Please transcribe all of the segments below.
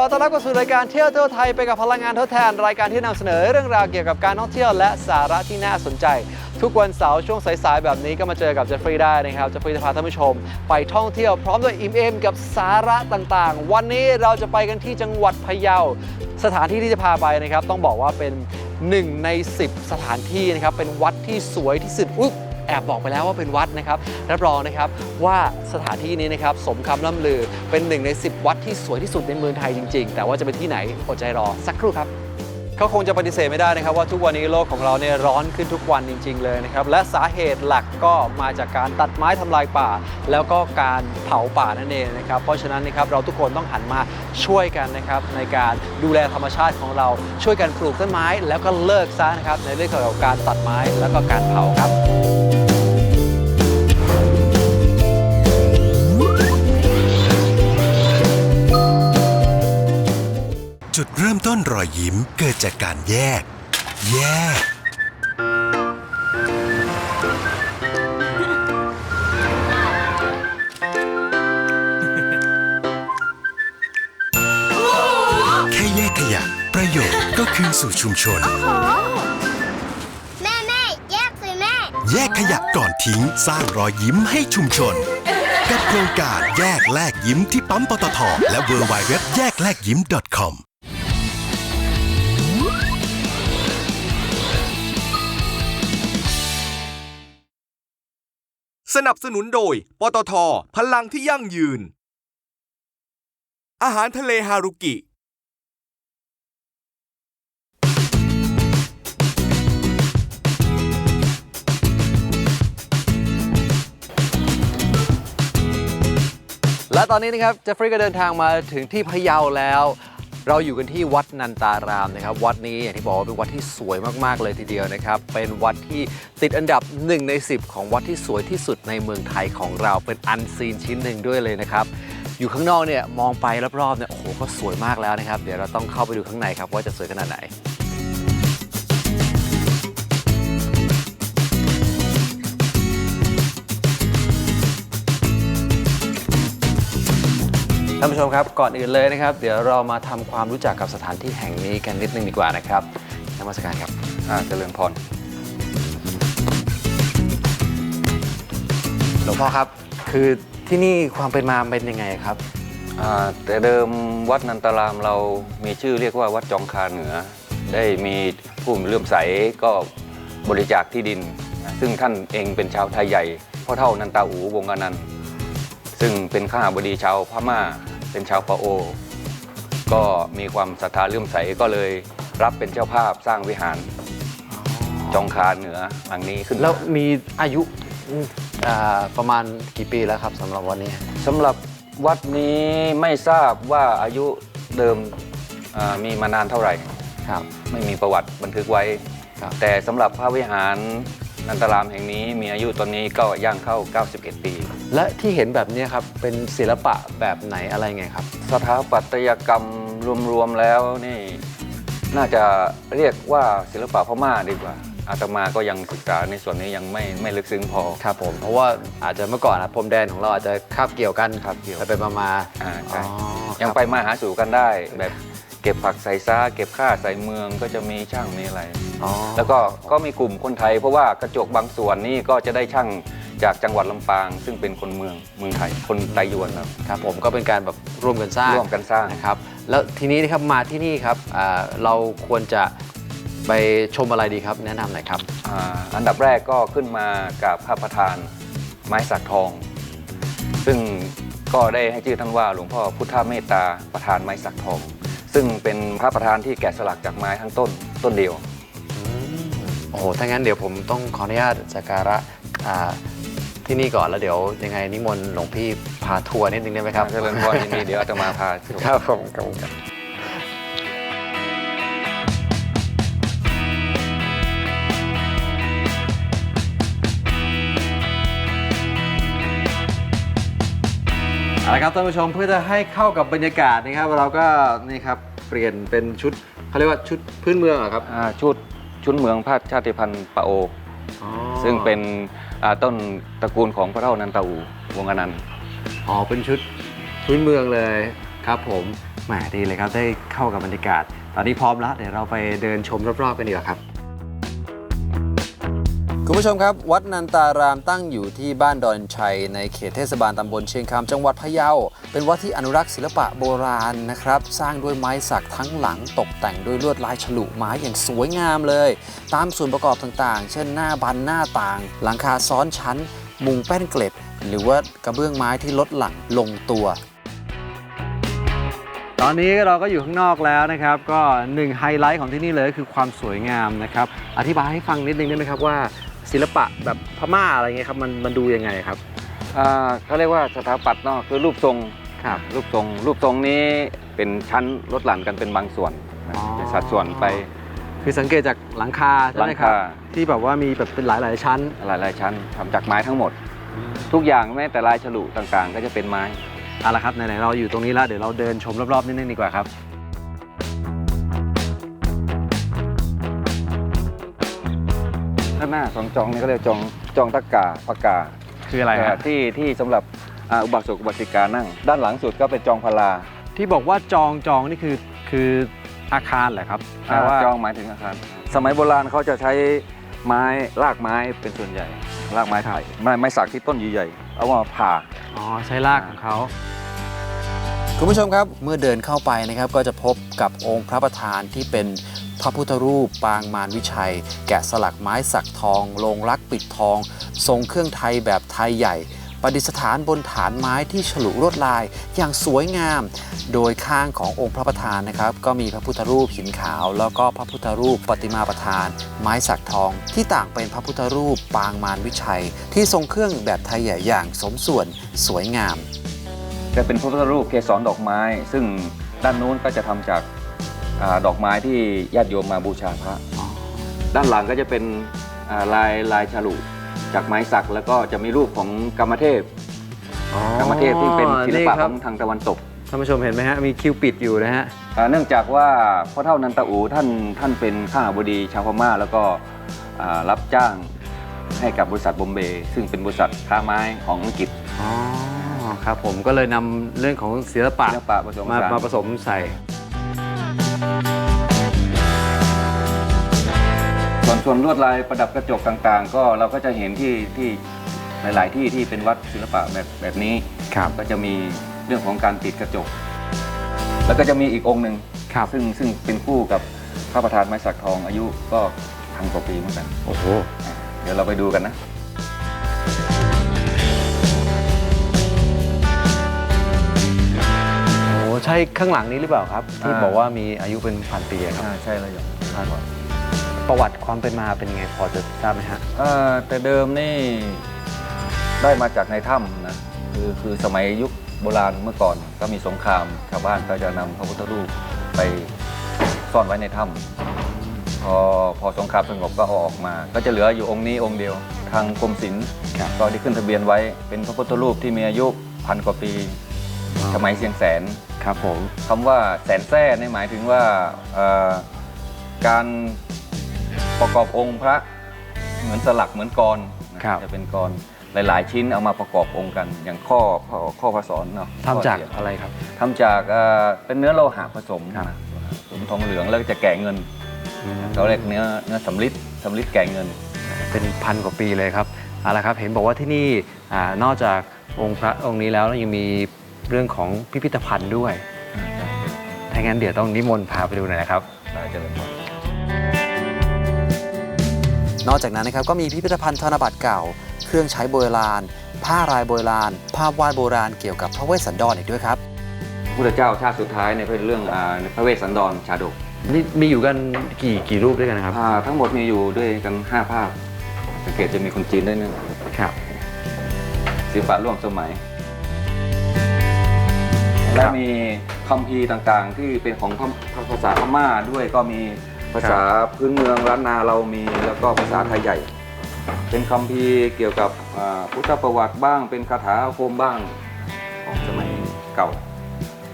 อต้อนรับเข้าสู่รายการเที่ยวเทั่วไทยไปกับพลังงานทดแทน รายการที่นำเสนอเรื่องราวเกี่ยวกับการท่องเที่ยวและสาระที่น่าสนใจ ทุกวันเสาร์ช่วงสายๆแบบนี้ก็มาเจอกับเจฟฟรีย์ได้นะครับเจฟฟรีย์จะพาท่านผู้ชม ไปท่องเที่ยวพร้อมด้วยอิ่มเอมกับสาระต่างๆ วันนี้เราจะไปกันที่จังหวัดพะเยา สถานที่ที่จะพาไปนะครับ ต้องบอกว่าเป็นหนึ่งใน 10 สถานที่นะครับเป็นวัดที่สวยที่สุดอุ๊ย แอบบอกไปแล้วว่าเป็นวัดนะครับรับรองนะครับว่าสถานที่นี้นะครับสมคำล่ำลือเป็นหนึ่งใน 10 วัดที่สวยที่สุดในเมืองไทยจริง ๆ แต่ว่าจะเป็นที่ไหนอดใจรอสักครู่ครับเขาคงจะปฏิเสธไม่ได้นะครับว่าทุกวันนี้โลกของเราเนี่ยร้อนขึ้นทุกวันจริง ๆ เลยนะครับและสาเหตุหลักก็มาจากการตัดไม้ทำลายป่า แล้วก็การเผาป่านั่นเองนะครับเพราะฉะนั้นนะครับเราทุกคนต้องหันมาช่วยกันนะครับในการดูแลธรรมชาติของเราช่วยกันปลูกต้นไม้ แล้วก็เลิกซะนะครับในเรื่องเกี่ยวกับการตัดไม้แล้วก็การเผาครับ จุดเริ่มต้นรอยยิ้มเกิดจากการแยก แยก แค่แยกขยะ ประโยชน์ก็คืนสู่ชุมชน แม่แม่แยกสิแม่ แยกขยะก่อนทิ้งสร้างรอยยิ้มให้ชุมชน กับโครงการแยกแลกยิ้มที่ปั๊มปตทและ w w w แยกแลกยิ้ม .com สนับสนุนโดย ปตท พลังที่ยั่งยืน อาหารทะเลฮารุกิ และตอนนี้นะครับเจฟฟรีย์ก็เดินทางมาถึงที่พะเยาแล้ว เราอยู่กันที่วัดนันตารามนะครับ วัดนี้อย่างที่บอกว่าเป็นวัดที่สวยมากๆเลยทีเดียวนะครับ เป็นวัดที่ติดอันดับ 1 ใน 10 ของวัดที่สวยที่สุดในเมืองไทยของเราเป็นอันซีนชิ้นหนึ่งด้วยเลยนะครับ อยู่ข้างนอกเนี่ยมองไปรอบๆเนี่ยโอ้โหก็สวยมากแล้วนะครับ เดี๋ยวเราต้องเข้าไปดูข้างในครับว่าจะสวยขนาดไหน ท่านผู้ชมครับก่อนอื่นเลยนะครับ เดี๋ยวเรามาทำความรู้จักกับสถานที่แห่งนี้กันนิดนึงดีกว่านะครับนมัสการครับอ่าเจริญพรหลวงพ่อครับ คือที่นี่ความเป็นมาเป็นยังไงครับ อ่าแต่เดิมวัดนันตารามเรามีชื่อเรียกว่าวัดจองคาเหนือ ได้มีผู้มีเลื่อมใสก็บริจาคที่ดินนะซึ่งท่านเองเป็นชาวไทยใหญ่พ่อเท่านันตาอูวงศ์อนันต์ ซึ่งเป็นข้าบดีชาวพม่า เป็นชาวปะโอ ก็มีความศรัทธาเลื่อมใสก็เลยรับเป็นเจ้าภาพสร้างวิหาร จองคาเหนือหลังนี้ขึ้นมาแล้วมีอายุอ่าประมาณกี่ปีแล้วครับสำหรับวันนี้สำหรับวัดนี้ไม่ทราบว่าอายุเดิมอ่ามีมานานเท่าไหร่ ครับ ไม่มีประวัติบันทึกไว้ ครับ แต่สำหรับพระวิหาร นันตารามแห่งนี้มีอายุตอนนี้ก็ย่างเข้า 91 ปี และที่เห็นแบบนี้ครับ เป็นศิลปะแบบไหนอะไรไงครับ สถาปัตยกรรมรวมๆแล้วนี่ น่าจะเรียกว่าศิลปะพม่าดีกว่า อาตมาก็ยังศึกษาในส่วนนี้ยังไม่ไม่ลึกซึ้งพอ ครับผม เพราะว่าอาจจะเมื่อก่อนอะพรมแดนของเราอาจจะคาบเกี่ยวกันคาบเกี่ยว ไปๆมาๆอ่าใช่ อ๋อยังครับไปมาหาสู่กันได้แบบ เก็บผักใส่ซ่าเก็บข้าใส่เมืองก็จะมีช่างมีอะไร อ๋อแล้วก็ก็มีกลุ่มคนไทย เพราะว่ากระจกบางส่วนนี่ก็จะได้ช่างจากจังหวัดลำปาง ซึ่งเป็นคนเมืองเมืองไทยคนไตยวนครับ ครับผมก็เป็นการแบบร่วมกันสร้างร่วมกันสร้าง นะครับ แล้วทีนี้นะครับมาที่นี่ครับอ่าเราควรจะไปชมอะไรดีครับ แนะนำหน่อยครับ อ่าอันดับแรกก็ขึ้นมากับพระประธานไม้สักทอง ซึ่งก็ได้ให้ชื่อท่านว่าหลวงพ่อพุทธเมตตาประธานไม้สักทอง ซึ่งเป็นพระประธานที่แกะสลักจากไม้ทั้งต้นต้นเดียว โอ้โห ถ้างั้นเดี๋ยวผมต้องขออนุญาตสักการะอ่าที่นี่ก่อนแล้วเดี๋ยวยังไงนิมนต์หลวงพี่พาทัวร์นิดนึงได้ไหมครับ เจริญพรยินดีเดี๋ยวอาตมาพาชม ครับผมครับผม ครับเอาละครับท่านผู้ชมเพื่อจะให้เข้ากับบรรยากาศนะครับเราก็นี่ครับเปลี่ยนเป็นชุดเขาเรียกว่าชุดพื้นเมืองเหรอครับอ่าชุดชุดเมืองพาชาติพันธุ์ปะโอซึ่งเป็นอ่าต้นตระกูลของพระเท่านันตาอูวงศ์อนันต์ อ๋อเป็นชุดพื้นเมืองเลยครับผมแหมดีเลยครับได้เข้ากับบรรยากาศ ตอนนี้พร้อมแล้วเดี๋ยวเราไปเดินชมรอบๆกันดีกว่าครับ คุณผู้ชมครับ วัดนันตารามตั้งอยู่ที่บ้านดอนชัย ในเขตเทศบาลตำบลเชียงคำจังหวัดพะเยา เป็นวัดที่อนุรักษ์ศิลปะโบราณนะครับ สร้างด้วยไม้สักทั้งหลังตกแต่งด้วยลวดลายฉลุไม้อย่างสวยงามเลย ตามส่วนประกอบต่างๆ เช่นหน้าบันหน้าต่าง หลังคาซ้อนชั้น มุงแป้นเกล็ด หรือว่ากระเบื้องไม้ที่ลดหลั่งลงตัว ตอนนี้เราก็อยู่ข้างนอกแล้วนะครับ ก็หนึ่งไฮไลท์ของที่นี่เลยก็คือความสวยงามนะครับ อธิบายให้ฟังนิดนึงได้ไหมครับว่า ศิลปะแบบพม่าอะไรเงี้ยครับมันมันดูยังไงครับอ่าเขาเรียกว่าสถาปัตย์เนาะคือรูปทรงครับรูปทรง รูปทรงนี้เป็นชั้นลดหลั่นกันเป็นบางส่วนนะอ๋อเป็นสัดส่วนไป คือสังเกตจากหลังคาใช่ไหมครับหลังคาที่แบบว่ามีแบบเป็นหลายๆชั้น หลายๆชั้นทำจากไม้ทั้งหมด ทุกอย่างแม้แต่ลายฉลุต่างๆ ก็จะเป็นไม้เอาละครับไหนๆเราอยู่ตรงนี้แล้วเดี๋ยวเราเดินชมรอบๆนิดนึงดีกว่าครับ หน้าสองจองนี่ก็เรียกจองจองตะกาปากกาคืออะไรครับที่ที่สำหรับอ่าอุบาสกอุบาสิกานั่ง ด้านหลังสุดก็เป็นจองพลาที่บอกว่าจองจองนี่คือคืออาคารเหรอครับแปลอ่าว่า จองหมายถึงอาคาร สมัยโบราณเขาจะใช้ไม้รากไม้เป็นส่วนใหญ่รากไม้ไผ่ไม้ไม้สักที่ต้นใหญ่ๆเอามาผ่า อ๋อ ใช้รากของเขา คุณผู้ชมครับเมื่อเดินเข้าไปนะครับก็จะพบกับองค์พระประธานที่เป็น พระพุทธรูป ปางมารวิชัย แกะสลักไม้สักทอง ลงรักปิดทอง ทรงเครื่องไทยแบบไทยใหญ่ประดิษฐานบนฐานไม้ที่ฉลุลวดลายอย่างสวยงาม โดยข้างขององค์พระประธานนะครับ ก็มีพระพุทธรูปหินขาว แล้วก็พระพุทธรูปปฏิมาประธาน ไม้สักทอง ที่ต่างเป็นพระพุทธรูปปางมารวิชัย ที่ทรงเครื่องแบบไทยใหญ่อย่างสมส่วนสวยงาม จะเป็นพระพุทธรูปเกสรดอกไม้ ซึ่งด้านนู้นก็จะทำจาก อาดอกไม้ที่ญาติโยมมาบูชาพระ ด้านหลังก็จะเป็นอ่าลายลายฉลุจากไม้สักแล้วก็จะมีรูปของกรรมเทพกรรมเทพที่เป็นศิลปะของทางตะวันตกท่านผู้ชมเห็นไหมฮะ มีคิวปิดอยู่นะฮะ อ่าเนื่องจากว่าพ่อเท่านันตะอูท่านท่านเป็นข้าบดีชาวพม่าแล้วก็อ่ารับจ้างให้กับบริษัทบอมเบย์ซึ่งเป็นบริษัทค้าไม้ของอังกฤษอ๋อ ครับผมก็เลยนำเรื่องของศิลปะศิลปะผสมมาผสาน มาผสมใส่ ส่วนส่วนลวดลายประดับกระจกต่างๆ ก็เราก็จะเห็นที่ที่หลาย ๆ ที่ที่เป็นวัดศิลปะแบบแบบนี้ครับ ก็จะมีเรื่องของการติดกระจก แล้วก็จะมีอีกองค์หนึ่งครับ ซึ่งซึ่งเป็นคู่กับพระประธานไม้สักทองอายุก็พันกว่าปีเหมือนกัน โอ้โห เดี๋ยวเราไปดูกันนะ โอ้ใช่ข้างหลังนี้หรือเปล่าครับ ที่อ่า บอกว่ามีอายุเป็นพันปีอะครับ ใช่แล้วย ประวัติความเป็นมาเป็นไงพอจะทราบไหมฮะ เอ่อแต่เดิมนี่ได้มาจากในถ้ำนะคือคือสมัยยุคโบราณเมื่อก่อนก็มีสงครามชาวบ้านก็จะนำพระพุทธรูปไปซ่อนไว้ในถ้ำพอพอสงครามสงบก็เอาออกมา ก็จะเหลืออยู่องค์นี้องค์เดียว ทางกรมศิลป์ครับ ก็ได้ขึ้นทะเบียนไว้เป็นพระพุทธรูปที่มีอายุพันกว่าปีสมัยเชียงแสน ครับผม คำว่าแสนแท้เนี่ยหมายถึงว่าเอ่อการ ประกอบองค์พระเหมือนสลักเหมือนกรนะครับ จะเป็นกรหลาย ๆ ชิ้นเอามาประกอบองค์กัน อย่างข้อข้อข้อพระสอนเนาะทำจากข้อเสียอะไรครับ ทำจากเอ่อเป็นเนื้อโลหะผสมครับ นะผสมทองเหลืองแล้วก็จะแก่เงินเขาเรียกเนื้อเนื้อสำลิดสำลิดแก่เงิน เป็นพันกว่าปีเลยครับเอาละครับเห็นบอกว่าที่นี่อานอกจากองค์พระองค์นี้แล้วยังมีเรื่องของพิพิธภัณฑ์ด้วยถ้างั้นเดี๋ยวต้องนิมนต์พาไปดูหน่อยนะครับ ได้เจริญพร นอกจากนั้นนะครับก็มีพิพิธภัณฑ์ธนบัตรเก่า เครื่องใช้โบราณ ผ้ารายโบราณ ภาพวาดโบราณเกี่ยวกับพระเวสสันดรอีกด้วยครับพระพุทธเจ้าชาติสุดท้ายเนี่ยเป็นเรื่องอาพระเวสสันดรชาดกนี่มีอยู่กันกี่กี่รูปด้วยกันนะครับอ่าทั้งหมดมีอยู่ด้วยกัน 5 ภาพ สังเกตจะมีคนจีนด้วยนึงครับศิลปะร่วมสมัย และมีคัมภีร์ต่างๆ ที่เป็นของพม่าภาษาพม่าด้วยก็มี ภาษาพื้นเมืองล้านนาเรามีแล้วก็ภาษาไทยใหญ่ เป็นคัมภีร์เกี่ยวกับอ่าพุทธประวัติบ้าง เป็นคาถาอาคมบ้างของสมัยเก่า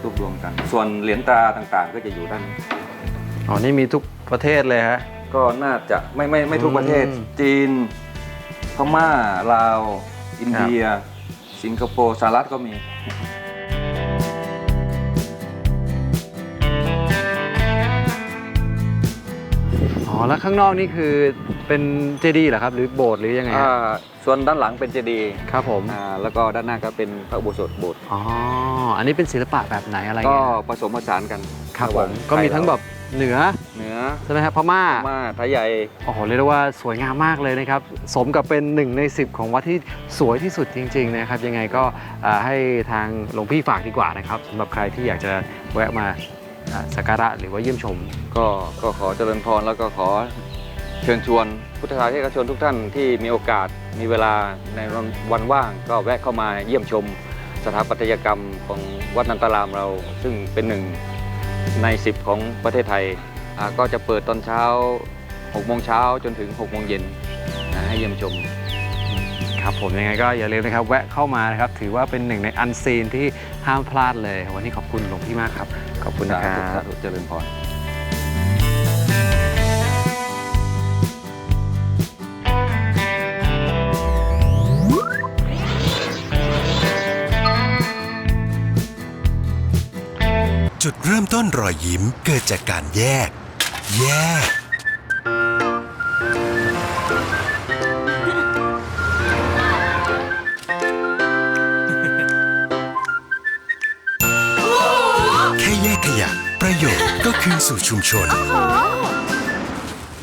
รวบรวมกัน ส่วนเหรียญตราต่างๆ ก็จะอยู่ด้านอ๋อนี่มีทุกประเทศเลยฮะก็น่าจะไม่ไม่ไม่ทุกประเทศอืมจีน พม่าลาว อินเดีย สิงคโปร์สหรัฐก็มี อ๋อแล้วข้างนอกนี่คือเป็นเจดีย์เหรอครับ หรือโบสถ์หรือยังไงฮะอ่าส่วนด้านหลังเป็นเจดีย์ครับผมอ่าแล้วก็ด้านหน้าก็เป็นพระอุโบสถโบสถ์อ๋ออันนี้เป็นศิลปะแบบไหนอะไรก็เงี้ยผสมผสานกันครับะหผว่ามก็มีทั้งแบบเหนือเหนือใช่ไหมครับพม่าพม่าไทยใหญ่ โอ้โหเรียกได้ว่าสวยงามมากเลยนะครับ สมกับเป็นหนึ่งใน 10 ของวัดที่สวยที่สุดจริง ๆ นะครับ ยังไงก็อ่าให้ทางหลวงพี่ฝากดีกว่านะครับสำหรับใครที่อยากจะแวะมาอ่า สักการะหรือว่าเยี่ยมชม ก็ก็ขอเจริญพรแล้วก็ขอเชิญชวนพุทธศาสนิกชนทุกท่านที่มีโอกาสมีเวลาในวันว่าง ก็แวะเข้ามาเยี่ยมชมสถาปัตยกรรมของวัดนันตารามเรา ซึ่งเป็นหนึ่งใน 10 ของประเทศไทย ก็จะเปิดตอนเช้า 6 โมงเช้าจนถึง 6 โมงเย็นให้เยี่ยมชม ครับผมยังไงก็อย่าลืมนะครับแวะเข้ามานะครับถือว่าเป็นหนึ่งในอันซีนที่ห้ามพลาดเลย วันนี้ขอบคุณหลวงพี่มากครับ ขอบคุณนะครัสาบธุเจริญพรจุดเริ่มต้นรอยยิ้มเกิดจากการแยก แยก สู่ชุมชน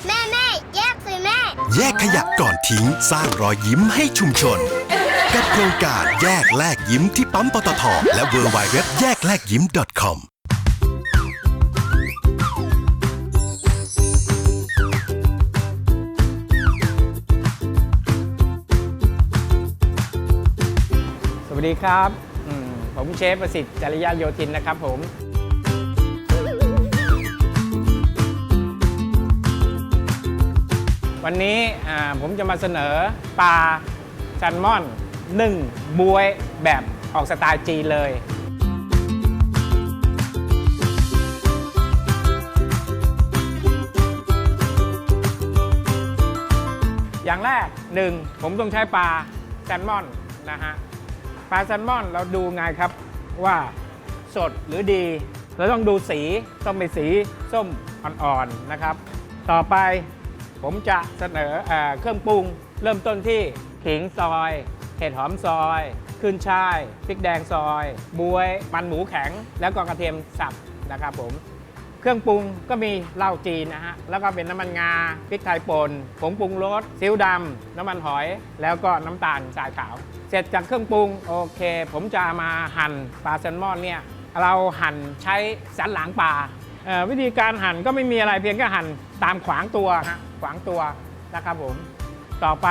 แม่แม่แยกสิแม่ แยกขยะก่อนทิ้งสร้างรอยยิ้มให้ชุมชน กับโครงการแยกแลกยิ้มที่ปั๊มปตทและ w w w แยกแลกยิ้ม .com สวัสดีครับอืมผมเชฟประสิทธิ์จริยาโยธินนะครับผม วันนี้ผมจะมาเสนอปลาแซลมอนนึ่งบวยแบบออกสไตล์จีนเลย อย่างแรกหนึ่งผมต้องใช้ปลาแซลมอนนะฮะปลาแซลมอนเราดูไงครับว่าสดหรือดี เราต้องดูสีต้องเป็นสีส้มอ่อนๆนะครับ ต่อไป ผมจะเสนอเออเครื่องปรุง เริ่มต้นที่ขิงซอย เห็ดหอมซอย ขึ้นช่ายพริกแดงซอย บวยมันหมูแข็ง แล้วก็กระเทียมสับนะครับผมเครื่องปรุงก็มีเหล้าจีนนะฮะแล้วก็เป็นน้ำมันงาพริกไทยป่นผงปรุงรสซีอิ๊วดำน้ำมันหอย แล้วก็น้ำตาลทรายขาว เสร็จจากเครื่องปรุงโอเค ผมจะมาหั่นปลาแซลมอนเนี่ยเราหั่นใช้สันหลังปลาวิธีการหั่นก็ไม่มีอะไรเพียงแค่หั่นตามขวางตัวฮะ วางตัวนะครับผม ต่อไป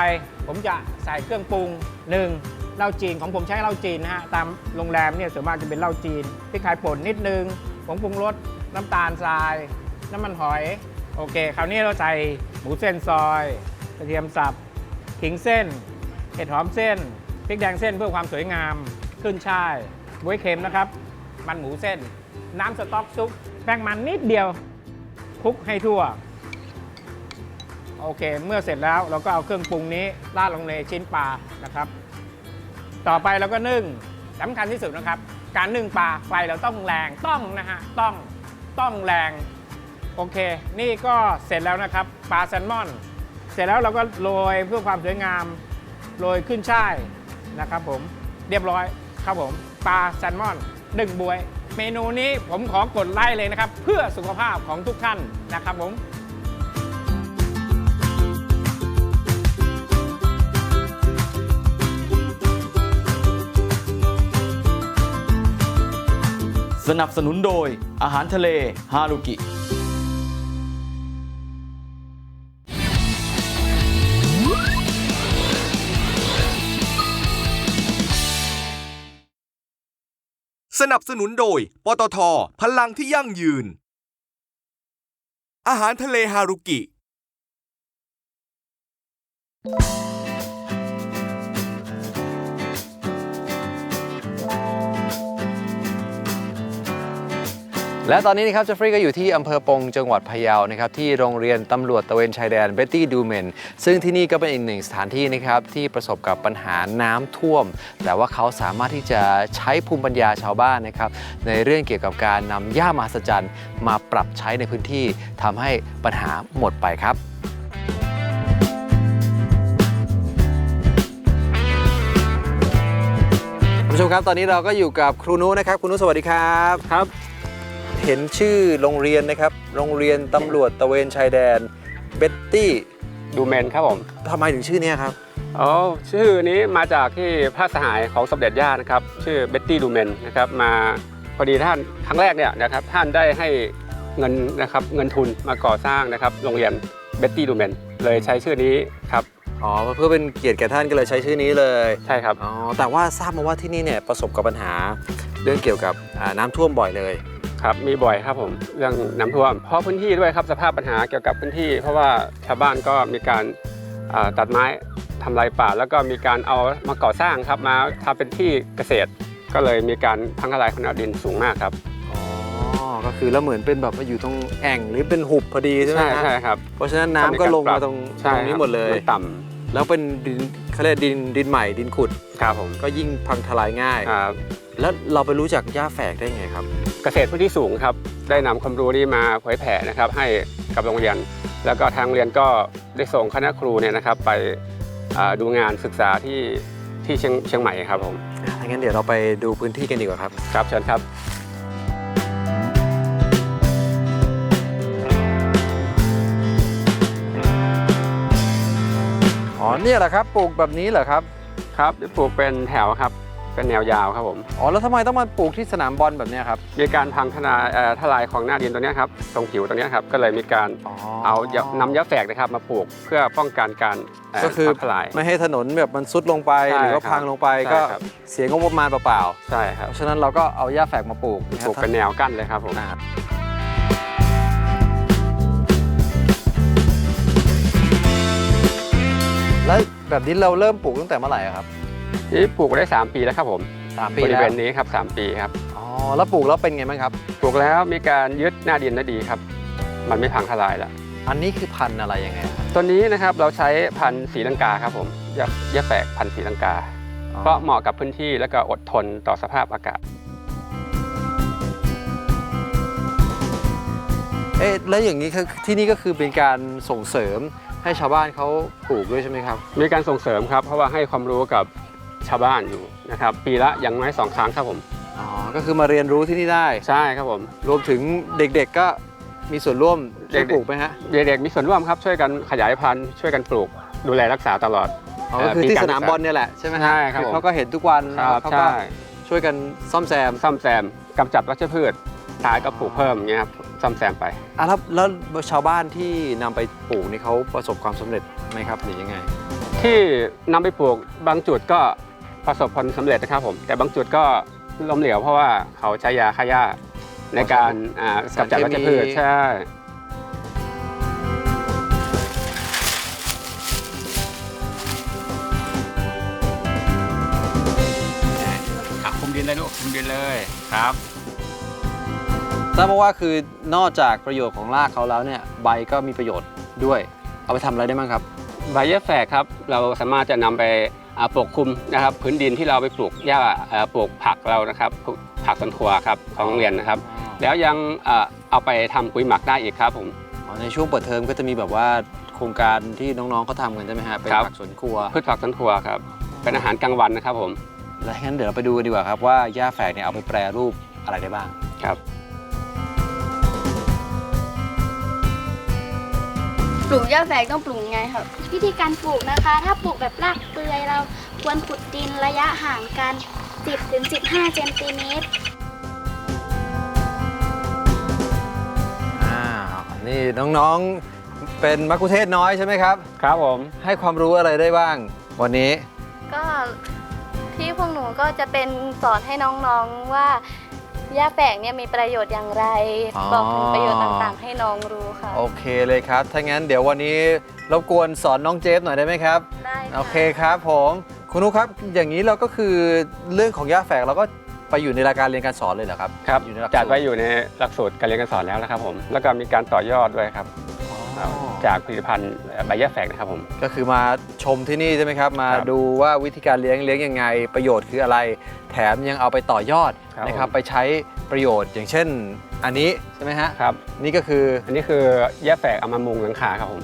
ผมจะใส่เครื่องปรุงหนึ่งเหล้าจีนของผมใช้เหล้าจีนนะฮะตามโรงแรมเนี่ยส่วนมากจะเป็นเหล้าจีนพริกไทยป่นนิดนึงผงปรุงรสน้ำตาลทราย น้ำมันหอยโอเค คราวนี้เราใส่หมูเส้นซอยกระเทียมสับขิงเส้นเห็ดหอมเส้นพริกแดงเส้นเพื่อความสวยงามขึ้นช่ายบวยเค็มนะครับ มันหมูเส้น น้ำสต๊อกซุปแป้งมันนิดเดียวคลุกให้ทั่ว โอเค เมื่อเสร็จแล้วเราก็เอาเครื่องปรุงนี้ราดลงในชิ้นปลานะครับ ต่อไปเราก็นึ่งสำคัญที่สุดนะครับ การนึ่งปลาไฟเราต้องแรงต้องนะฮะต้องต้องแรงโอเค นี่ก็เสร็จแล้วนะครับปลาแซลมอน เสร็จแล้วเราก็โรยเพื่อความสวยงามโรยขึ้นช่ายนะครับผมเรียบร้อยครับผมปลาแซลมอนดึงบวย เมนูนี้ผมขอกดไลค์เลยนะครับ เพื่อสุขภาพของทุกท่านนะครับผม สนับสนุนโดยอาหารทะเลฮารุกิ สนับสนุนโดย ปตท พลังที่ยั่งยืน อาหารทะเลฮารุกิ และตอนนี้นะครับเจฟฟรีย์ก็อยู่ที่อำเภอปงจังหวัดพะเยานะครับที่โรงเรียนตำรวจตะเวนชายแดนเบตตี้ดูเมนซึ่งที่นี่ก็เป็นอีกหนึ่งสถานที่นะครับที่ประสบกับปัญหาน้ำท่วม แต่ว่าเขาสามารถที่จะใช้ภูมิปัญญาชาวบ้านนะครับในเรื่องเกี่ยวกับการนำหญ้ามหัศจรรย์มาปรับใช้ในพื้นที่ทำให้ปัญหาหมดไปครับ คุณผู้ชมครับตอนนี้เราก็อยู่กับครูนุนะครับครูนุสวัสดีครับ ครับ เห็นชื่อโรงเรียนนะครับ โรงเรียนตำรวจตระเวนชายแดนเบ็ตตี้ดูเมนครับผมทำไมถึงชื่อเนี้ยครับ อ๋อชื่อนี้มาจากที่พระสหายของสมเด็จย่านะครับ ชื่อเบ็ตตี้ดูเมนนะครับมาพอดีท่านครั้งแรกเนี่ยนะครับท่านได้ให้เงินนะครับเงินทุนมาก่อสร้างนะครับโรงเรียนเบ็ตตี้ดูเมนเลยใช้ชื่อนี้ครับอ๋อเพื่อเป็นเกียรติแก่ท่านก็เลยใช้ชื่อนี้เลยใช่ครับอ๋อแต่ว่าทราบมาว่าที่นี่เนี่ยประสบกับปัญหาเรื่องเกี่ยวกับอ่าน้ำท่วมบ่อยเลย ครับมีบ่อยครับผมเรื่องน้ำท่วม เพราะพื้นที่ด้วยครับสภาพปัญหาเกี่ยวกับพื้นที่ เพราะว่าชาวบ้านก็มีการอ่าตัดไม้ทำลายป่า แล้วก็มีการเอามาก่อสร้างครับมาทำเป็นที่เกษตร ก็เลยมีการพังทลายของแนวดินสูงมากครับอ๋อก็คือแล้วเหมือนเป็นแบบว่าอยู่ตรงแอ่งหรือเป็นหุบพอดีใช่ไหมใช่ฮะใช่ครับเพราะฉะนั้นน้ำก็ลงมาตรงตใช่รงนี้ครับหมดเลยนต่แล้วเป็นดินเขาเรียกดินดินใหม่ดินขุดำครับผมก็ยิ่งพังทลายง่ายครับ แล้วเราไปรู้จักหญ้าแฝกได้ไงครับ เกษตรพื้นที่สูงครับได้นำความรู้นี้มาเผยแผ่นะครับให้กับโรงเรียน แล้วก็ทางโรงเรียนก็ได้ส่งคณะครูเนี่ยนะครับไปอ่าดูงานศึกษาที่ที่เชียงเชียงใหม่ครับผมถ้างั้นเดี๋ยวเราไปดูพื้นที่กันดีกว่าครับ ครับเชิญครับ อ๋อเนี่ยแหละครับปลูกแบบนี้เหรอครับ ครับปลูกเป็นแถวครับ เป็นแนวยาวครับผม อ๋อ แล้วทำไมต้องมาปลูกที่สนามบอลแบบเนี้ยครับ มีการพังทลายเอ่อทลายของหน้าดินตัวเนี้ยครับตรงผิวตรงเนี้ยครับก็เลยมีการอ๋อเอายานำยาแฝกนะครับมาปลูกเพื่อป้องกันการเก็คือพังทลาย ไม่ให้ถนนแบบมันซุดลงไปใช่หรือว่าครับพังลงไปใช่ก็ครับ เสียงบประมาณเปล่าใช่คๆรับเพราะฉะนั้นเราก็เอาหญ้าแฝกมาปลูกะปครับลูกเป็นแนวกั้นเลยครับผมอ่าแล้วแบบนี้เราเริ่มปลูกตั้งแต่เมื่อไหร่อะครับ นี่ปลูกได้ 3 ปีแล้วครับผมสามปีบริแล้เววณนี้ครับ 3 ปีครับ อ๋อแล้วปลูกแล้วเป็นไงบ้างครับ ปลูกแล้วมีการยึดหน้าดินได้ดีครับ มันไม่พังทลายแล้วอันนี้คือพันธุ์อะไรยังไงครับตัวนี้นะครับเราใช้พันธุ์สีลังกาครับผมยายาแฝกพันธุ์สีลังกา เพราะเหมาะกับพื้นที่และก็อดทนต่อสภาพอากาศ เอ๊ะแล้วอย่างนี้คือที่นี่ก็คือเป็นการส่งเสริมให้ชาวบ้านเขาปลูกด้วยใช่ไหมครับ มีการส่งเสริมครับ เพราะว่าให้ความรู้กับ ชาวบ้านอยู่นะครับ ปีละอย่างน้อยสองครั้งครับผม อ๋อ ก็คือมาเรียนรู้ที่นี่ได้ ใช่ครับผม รวมถึงเด็กๆก็มีส่วนร่วมช่วยเด็กๆปลูกไหมฮะ เด็กๆมีส่วนร่วมครับช่วยกันขยายพันธุ์ช่วยกันปลูกดูแลรักษาตลอดอ๋อก็คือเอ่อที่ปีการสนามศึกษาบอลเนี่ยแหละใช่ไหมฮะใช่ครับอผมเขาก็เห็นทุกวันครับเขาก็ใช่ช่วยกันซ่อมแซมซ่อมแซมกำจัดวัชพืชท้ายก็ปลูกเพิ่มอย่างเงี้ยครับซ่อมแซมไปอะแล้วแล้วชาวบ้านที่นำไปปลูกนี่เขาประสบความสำเร็จไหมครับหรือยังไง ที่นำไปปลูกบางจุดก็ ประสบผลสำเร็จนะครับผม แต่บางจุดก็ล้มเหลวเพราะว่าเขาใช้ยาฆ่าหญ้าในการอ่ากำจัดวัชพืชสารเคมีใช่คุมดินเลยลูกคุมดินเลยครับทราบมาว่าคือนอกจากประโยชน์ของรากเขาแล้วเนี่ยใบก็มีประโยชน์ด้วย เอาไปทำอะไรได้บ้างครับ ใบยะแฝกครับ เราสามารถจะนำไปอ่า ปลูกคลุมนะครับพื้นดินที่เราไปปลูกหญ้าเอ่อปลูกผักเรานะครับปลูกผักสวนครัวครับของโรงเรียนนะครับ แล้วยังเอ่อเอาไปทำปุ๋ยหมักได้อีกครับผมอ๋อในช่วงเปิดเทอมก็จะมีแบบว่าโครงการที่น้องๆเขาทำกันใช่ไหมฮะเป็นครับผักสวนครัวพืชผักสวนครัวครับเป็นอาหารกลางวันนะครับผมและงั้นเดี๋ยวเราไปดูกันดีกว่าครับว่าหญ้าแฝกเนี่ยเอาไปแปรรูปอะไรได้บ้างครับ ลูกหญ้าแฝกต้องปลูกยังไงครับ วิธีการปลูกนะคะ ถ้าปลูกแบบรากเปลือยเราควรขุดดินระยะห่างกัน 10-15เซนติเมตรอ่านี่น้องๆเป็นมักคุเทศน้อยใช่ไหมครับ ครับผม ให้ความรู้อะไรได้บ้าง วันนี้ ก็ที่พวกหนูก็จะเป็นสอนให้น้องๆว่า หญ้าแฝกเนี่ยมีประโยชน์อย่างไร อ๋อ บอกถึงประโยชน์ต่างๆ ให้น้องรู้ค่ะ โอเคเลยครับ ถ้างั้นเดี๋ยววันนี้รบกวนสอนน้องเจฟหน่อยได้ไหมครับ ได้ะโอเคครับผมคุณนุครับอย่างนี้เราก็คือเรื่องของย่าแฝกเราก็ไปอยู่ในรายการเรียนการสอนเลยเหรอครับครับอยู่ในหลักสูตรจัดไว้อยู่ในหลักสูตรการเรียนการสอนแล้วนะครับผม แล้วก็มีการต่อยอดด้วยครับอ๋อ จากผลิตภัณฑ์ใบยะแฝกนะครับผม ก็คือมาชมที่นี่ใช่ไหมครับ มาครับดูว่าวิธีการเลี้ยงเลี้ยงยังไง ประโยชน์คืออะไร แถมยังเอาไปต่อยอดครับนะครับ ผม ไปใช้ประโยชน์อย่างเช่น อันนี้ใช่ไหมฮะ ครับ นี่ก็คืออันนี้คือยะแฝกเอามามุงหลังคาครับผม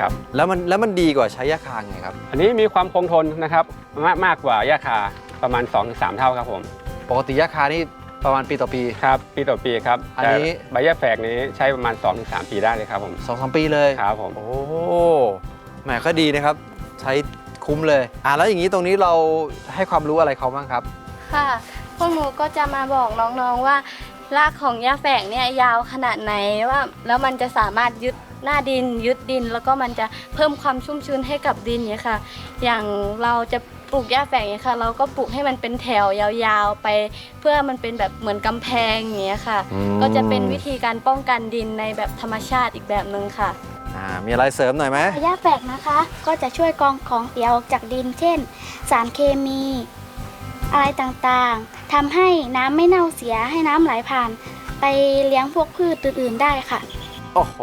ครับ แล้วมันแล้วมันดีกว่าใช้ยาคางไงครับ อันนี้มีความคงทนนะครับ มากมากกว่ายาคาประมาณ 2-3 เท่าครับผม ปกติยาคานี่ ประมาณปีต่อปี ครับปีต่อปีครับอันนี้ แต่ใบยะแฝกนี้ใช้ประมาณ 2-3 ปีได้เลยครับผมสองสามปีเลย ครับผม โอ้แหมก็ดีนะครับ ใช้คุ้มเลย อะแล้วอย่างนี้ตรงนี้เราให้ความรู้อะไรเขาบ้างครับ ค่ะ พวกหนูก็จะมาบอกน้องๆว่า รากของหญ้าแฝกเนี่ยยาวขนาดไหนว่า แล้วมันจะสามารถยึด หน้าดินยึดดิน แล้วก็มันจะเพิ่มความชุ่มชื้นให้กับดินเนี่ยค่ะ อย่างเราจะปลูกหญ้าแฝกเนี่ยค่ะ เราก็ปลูกให้มันเป็นแถวยาวๆไป เพื่อมันเป็นแบบเหมือนกำแพงอย่างเงี้ยค่ะ อืม ก็จะเป็นวิธีการป้องกันดินในแบบธรรมชาติอีกแบบหนึ่งค่ะ อ่ามีอะไรเสริมหน่อยไหมหญ้าแฝกนะคะ ก็จะช่วยกรองของเสียออกจากดิน เช่น สารเคมี อะไรต่างๆทำให้น้ำไม่เน่าเสียให้น้ำไหลผ่าน ไปเลี้ยงพวกพืชอื่นๆได้ค่ะ โอ้โห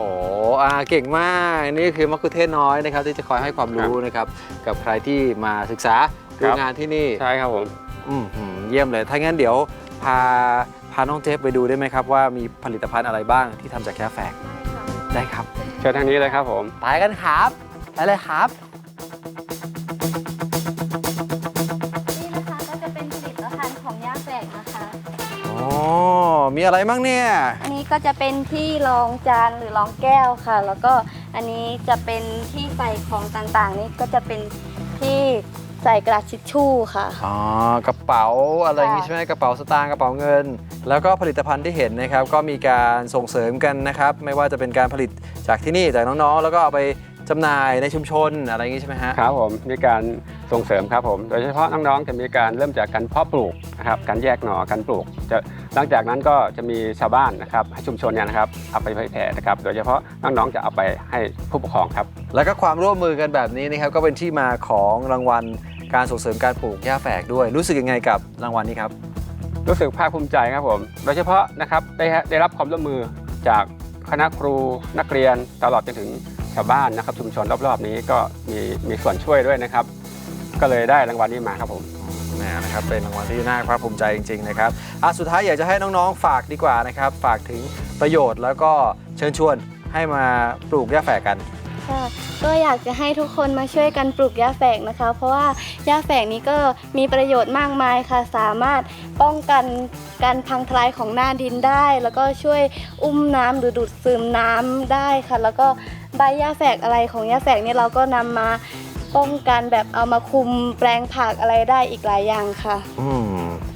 อ่าเก่งมาก นี่คือมักคุเทศน้อยนะครับ ที่จะคอยให้ความรู้นะครับ กับใครที่มาศึกษาดูครับงานที่นี่ใช่ครับผมอืมหืมเยี่ยมเลย ถ้างั้นเดี๋ยวพาพาน้องเจฟไปดูได้ไหมครับ ว่ามีผลิตภัณฑ์อะไรบ้างที่ทำจากแค่แฝกได้ครับ เชิญทางนี้เลยครับผม ไปกันครับ ไปเลยครับ นี่นะคะก็จะเป็นผลิตภัณฑ์ของหญ้าแฝกนะคะ อ๋อ มีอะไรบ้างเนี่ย อันนี้ ก็จะเป็นที่รองจานหรือรองแก้วค่ะ แล้วก็อันนี้จะเป็นที่ใส่ของต่างๆ นี่ก็จะเป็นที่ใส่กระดาษทิชชู่ค่ะ อ๋อกระเป๋าอะไรอย่างงี้ค่ะใช่ไหมกระเป๋าสตางค์กระเป๋าเงิน แล้วก็ผลิตภัณฑ์ที่เห็นนะครับ ก็มีการส่งเสริมกันนะครับ ไม่ว่าจะเป็นการผลิตจากที่นี่จากน้องๆ แล้วก็เอาไป จำหน่ายในชุมชนอะไรอย่างงี้ใช่ไหมฮะ ครับผมมีการส่งเสริมครับผม โดยเฉพาะน้องๆจะมีการเริ่มจากการเพาะปลูกนะครับการแยกหน่อการปลูกจะหลังจากนั้นก็จะมีชาวบ้านนะครับให้ชุมชนเนี่ยนะครับเอาไปเผยแผ่นะครับ โดยเฉพาะน้องๆจะเอาไปให้ผู้ปกครองครับ แล้วก็ความร่วมมือกันแบบนี้นะครับก็เป็นที่มาของรางวัลการส่งเสริมการปลูกหญ้าแฝกด้วย รู้สึกยังไงกับรางวัลนี้ครับ รู้สึกภาคภูมิใจครับผม โดยเฉพาะนะครับได้ได้รับความร่วมมือจากคณะครูนักเรียนตลอดจนถึง ชาวบ้านนะครับชุมชนรอบๆ นี้ก็มีมีส่วนช่วยด้วยนะครับ ก็เลยได้รางวัลนี้มาครับผมแหมนะครับเป็นรางวัลที่น่าภาคภูมิใจจริงๆนะครับอะสุดท้ายอยากจะให้น้องๆฝากดีกว่านะครับ ฝากถึงประโยชน์แล้วก็เชิญชวนให้มาปลูกหญ้าแฝกกันค่ะก็อยากจะให้ทุกคนมาช่วยกันปลูกหญ้าแฝกนะคะ เพราะว่าหญ้าแฝกนี้ก็มีประโยชน์มากมายค่ะ สามารถป้องกันการพังทลายของหน้าดินได้ แล้วก็ช่วยอุ้มน้ำหรือดูดซึมน้ำได้ค่ะ แล้วก็ ใบหญ้าแฝกอะไรของหญ้าแฝกนี่เราก็นำมาป้องกันแบบเอามาคุมแปลงผักอะไรได้อีกหลายอย่างค่ะ อืม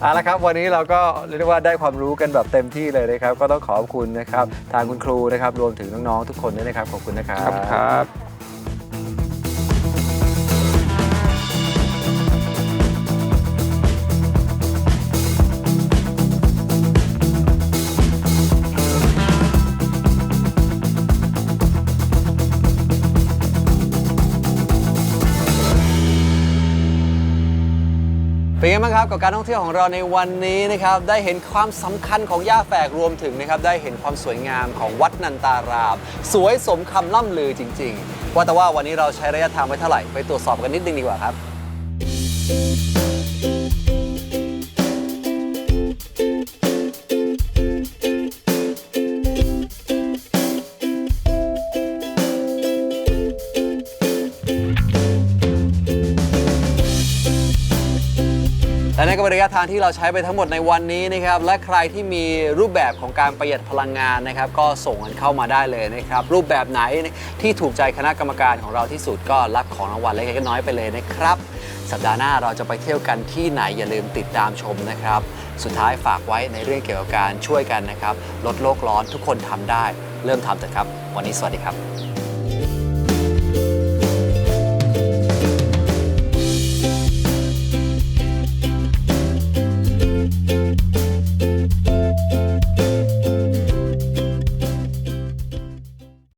เอาละครับวันนี้เราก็เรียกได้ว่าได้ความรู้กันแบบเต็มที่เลยนะครับ ก็ต้องขอบคุณนะครับ ทางคุณครูนะครับ รวมถึงน้องๆทุกคนด้วยนะครับ ขอบคุณนะครับ ครับ เป็นไงบ้างครับกับการท่องเที่ยวของเราในวันนี้นะครับได้เห็นความสำคัญของย่าแฝกรวมถึงนะครับได้เห็นความสวยงามของวัดนันตาราม สวยสมคำล่ำลือจริง ๆ ว่าแต่ว่าวันนี้เราใช้ระยะทางไปเท่าไหร่ไปตรวจสอบกันนิดนึงดีกว่าครับ ระยะทางที่เราใช้ไปทั้งหมดในวันนี้นะครับ และใครที่มีรูปแบบของการประหยัดพลังงานนะครับ ก็ส่งกันเข้ามาได้เลยนะครับ รูปแบบไหนที่ถูกใจคณะกรรมการของเราที่สุดก็รับของรางวัลเล็กๆน้อยไปเลยนะครับ สัปดาห์หน้าเราจะไปเที่ยวกันที่ไหนอย่าลืมติดตามชมนะครับ สุดท้ายฝากไว้ในเรื่องเกี่ยวกับการช่วยกันนะครับ ลดโลกร้อนทุกคนทำได้ เริ่มทำเถอะครับ วันนี้สวัสดีครับ